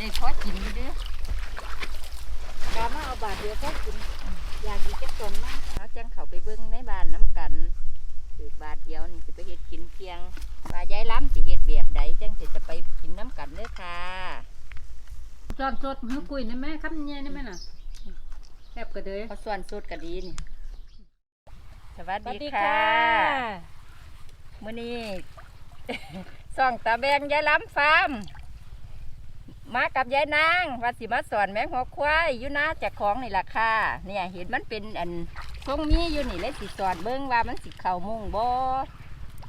ได้พอกินอยู่เด้อกามาเอาบาทเดียวก็กินอยากกินแค่ตนมากเขาจังเข้าไปเบิ่งในบ้านน้ำกันถือบาทเดียวนี่สิไปเฮ็ดกินเพียงว่ายายล้ำสิเฮ็ดแบบใดจังสิจะไปกินน้ำกันเด้อค่ะจอนสดมือกุยนี่แม่คำเนี่ยนี่แม่น่ะแซ่บกระเดยเขาส่วนสุดก็ดีนี่สวัสสวัสดีดีค่ะค่ะมื้อนี้ส่องตาแบงยายล้ำฟาร์ม มากับยายนางว่าสิมาสอนแมงหัวควายอยู่นาจากของนี่ล่ะค่ะเนี่ยเห็นมันเป็นอันทรงมีอยู่นี่เลยสิสอนเบิ่งว่ามันสิเข้ามุงบ่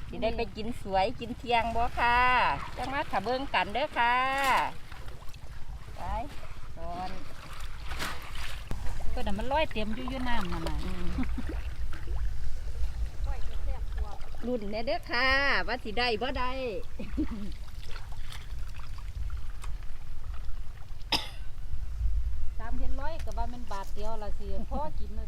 สิได้ไปกินสวยกินเที่ยงบ่ค่ะจังมาถ้าเบิ่งกันเด้อค่ะไปสอนก็น่ะมันลอยเต็มอยู่อยู่น้ำนั่นน่ะอืมรุ่นเนี่ยเด้อค่ะว่าสิได้บ่ได้ สามเห็นร้อย ก็ว่ามันบาทเดียวละสิพอกินเลย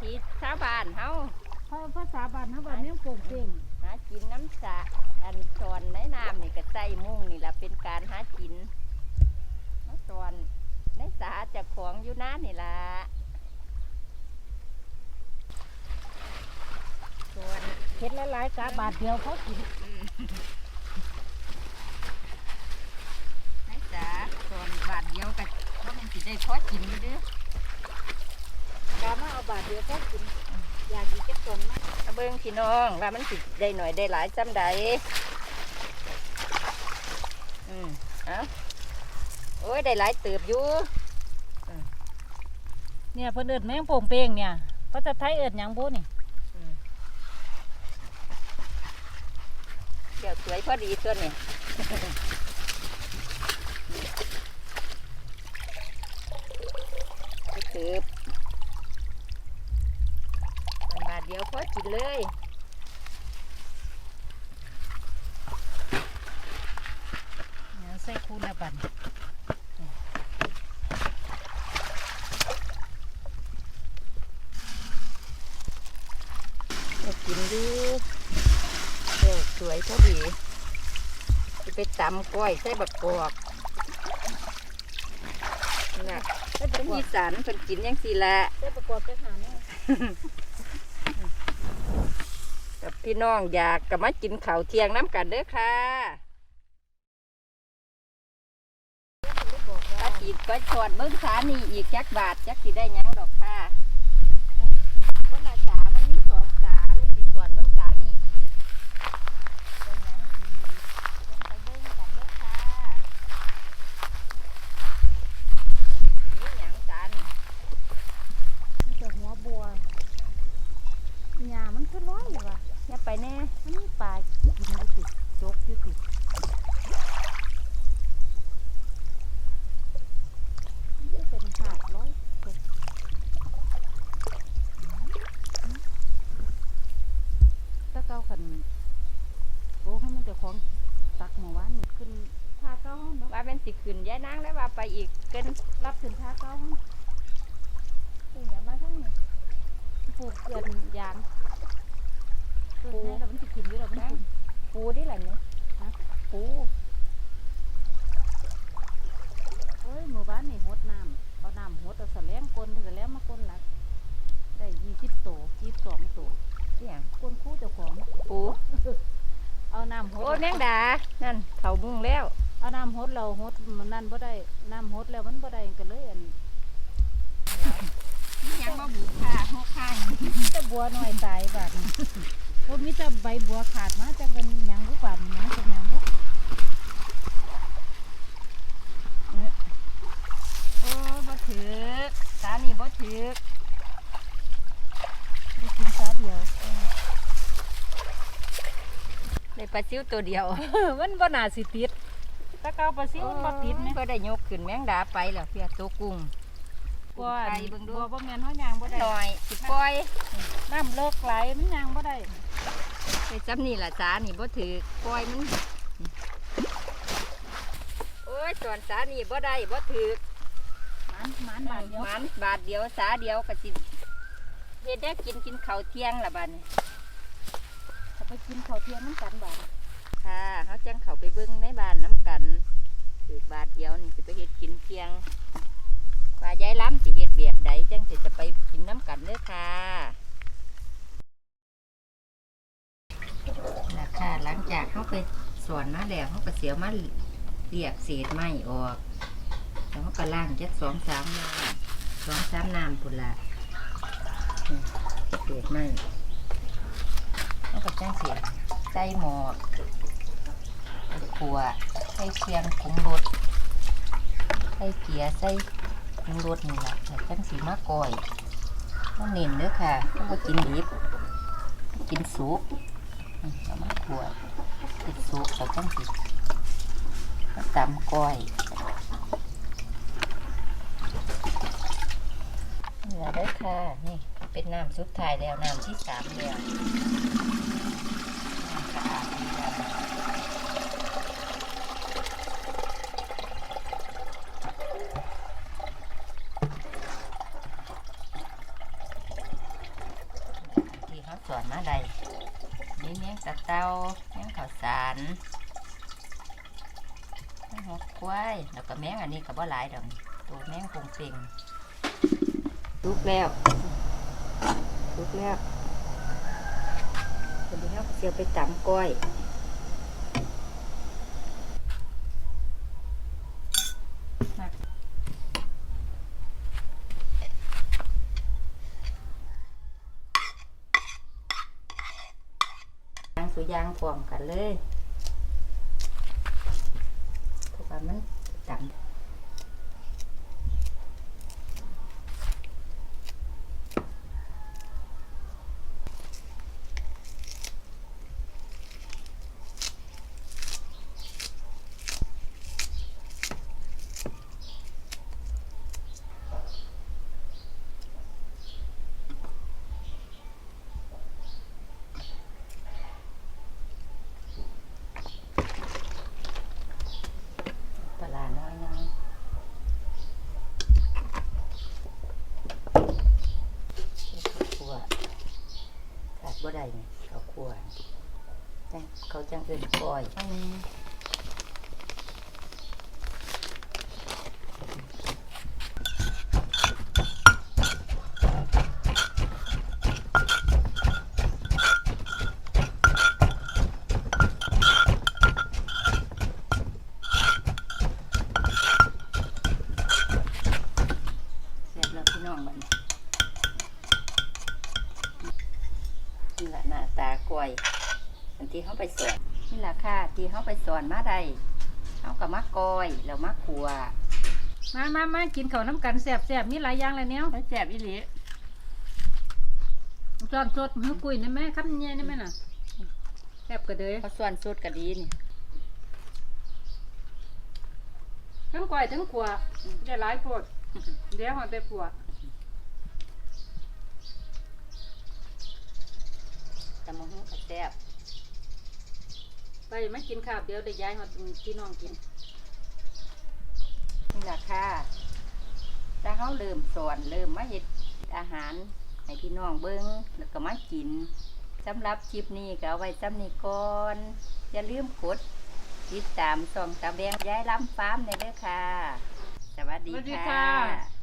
ทีชาวบ้านเฮาเพราะภาษาบ้านเฮาว่าแม่งโป่งเป่งหากินน้ำสะอันสอนในน้ำนี่ก็ใจมุ่งนี่แหละเป็นการหากินมาสอนในสาจากของอยู่น้านี่ล่ะ ส่วนเฮ็ดหลายๆกะบาทเดียวเพอกินในสาสอนบาทเดียวก็เพราะมันสิได้พอกินอยู่เด้อกามาเอาบาทเดียวพอกินอยากกินแค่ตนมากเบิ่งพี่น้องว่ามันสิได้หน่อยได้หลายจำใดอืมเอาโอ้ยได้หลายเติบอยู่เนี่ยเพิ่นเอิ้นแม่งโป่งเป่งเนี่ยภาษาไทยเอิ้นหยังบ่นี่ อืมเดี๋ย วสวยพอดีตัวนี่ไปเติบมันบาทเดียวพอกินเลยนี่ยใส่คูละบันไปกินดู เดี๋ยวสวยพอดีจะไปตำกล้อยใส่บักกอกน่ะถ้าเป็นอีสานเพิ่นกินยังสิละใส่ประกอบไปหาเนี่ยกับพี่น้องอยากกับมากินข้าวเที่ยงน้ำกันเด้อค่ะบอกถ้าว่าอีกก็ชอนเบิ้งสานี่อีกจักบาทจักสิได้หยังดอกค่ะคนละสามันมีสองสาเลยสิส่วนเบิ้งสานี่อีกได้หยังอีกต้องไปเบิ้งกันเด้อค่ะนี่หยังสานี่ มันจะหัวบัวหญ้ามันคือร้อยว่ะ อย่าไปแน่ มันมีปลากินอยู่ติดจกอยู่ติดมันเป็นหาดร้อยจกตะเกาขันโอ้ให้มันเจะของตักหมู่บ้านนี่ขึ้นท่าเก้าเนาะ ว่าเป็น สิขึ้นยายนางแล้วว่าไปอีกเกินรับขึ้นท่าเก้าเอ้ยอย่ามาทั้งนี้ปลูกเกินยางเกินแน่แล้วมันจะกินอยู่แล้วมันกินปูดิล่ะเนี่ยฮะปูเอ้ยหมู่บ้านนี่หดน้ำเอาน้ำหดเอาแสลงกลนแสลงมากลหลักได้ยี่สิบโตยี่สิบสองโตเสี่ยงกลคู่เจ้าของปูเอาน้ำหดโอ้ยแมงดานั่นเขามุงแล้ว เอาน้ำหดเราหดมันนั่นบ่ได้น้ำหดแล้วมันบ่ได้ก็เลยอันนี่ยังบ่บุกค่ะหกข้างมีแต่บัวหน่อยตายบาดนี้โอ้มีแต่ใบบัวขาดมาจากเป็นหยังรู้บาดหยังเป็นหยังบ่โอ้บ่ถือสานี่บ่ถือได้กินซาเดียวได้ปลาซิวตัวเดียวมันบ่น่าสิติด ตะเกาปลาซิวมันบ่ติดแหมก็ได้ยกขึ้นแมงดาไปแล้วเพียตัวกุ้งบ่ไก่เบิ่งดูบ่บ่แม่นเฮายางบ่ได้หน่อยสิปล่อยน้ำเลิกไหลมันยางบ่ได้ไปจำนี่ล่ะสานี่บ่ถือปล่อยมันโอ้ยสอนสานี่บ่ได้บ่ถือมันมันมันบาทเดียวมันบาทเดียวสาเดียวก็สิเฮ็ดได้กินกินข้าวเที่ยงละบัดนี้ถ้าไปกินข้าวเที่ยงน้ำกันบาท ค่ะเฮาจังเขาไปเบิ่งในบ้านน้ำกันถือบาทเดียวนี่สิไปเฮ็ดกินเที่ยงว่ายายล้ำสิเฮ็ดแบบใดจังสิจะไปกินน้ำกันเด้อค่ะนะค่ะหลังจากเฮาไปสอนมาแล้วเฮาก็เสียวมาเรียกเศษไม้ออกแล้วเขาก็ล่างจัดสองสามน้ำสองสามน้ำพุ่นละเปียกไหมเขาก็จ้างเสียใส่หมอก ขัวใส่เคียงผงรสใส่เกียใส่ผงรสนี่แหละจ้างสีมะกอยต้องเน้นเด้อค่ะต้องไปกินดิบกินสุกนี่เอามาขัวกินสุกแล้วจ้างสีมาตำก้อยเหลือได้ค่ะ นี่เป็นน้ำสุดท้ายแล้วน้ำที่สามแล้วน้ำสะอาดดีแล้วที่เขาสอนมาได้ นี่เมียงตะเตาเมียงข้าวสารแมงหัวควายแล้วก็แมงอันนี้ก็บ่หลายดอกตัวแมงคงเป่งลุกแล้วลุกแล้วเดี๋ยวเราเสียวไปตำก้อย ยางสุยางพร้อมกันเลยเพราะว่ามันตำ ปลาร้าน้อยน้อยข้าวคั่วขาดบ่ ได้นี่เขาคั่วจังเขาจังเอินก้อย นี่แหละหน้าตากล้วยอันที่เขาไปสอนนี่แหละค่ะที่เขาไปสอนมาได้เขากับมะกอยแล้วมะขัวมามามากินข้าวน้ำกันแซ่บแซ่บมีหลายอย่างเลยเนี้ยแล้วแซ่บอีหลีจอนสดมือกุยนี่แม่ครับเนี่ยนี่แม่น่ะแซ่บกระเดยเขาส่วนสุดก็ดีนี่ทั้งก้อยทั้งขัวได้หลายโพดเดี๋ยวหอดได้ขัว แต่มะฮุก็แซ่บไปมากินข้าวเดี๋ยวได้ย้ายหอดพี่น้องกินนี่แหละค่ะแต่เขาเริ่มสอนเริ่มมาเฮ็ดอาหารให้พี่น้องเบิ้งแล้วก็มากินสำหรับคลิปนี้ก็เอาไว้จำนี้ก่อนอย่าลืมกดติดตามส่องตาแบงย้ายล้ำฟาร์มในเด้อค่ะ สวัสดีสวัสดีค่ะค่ะ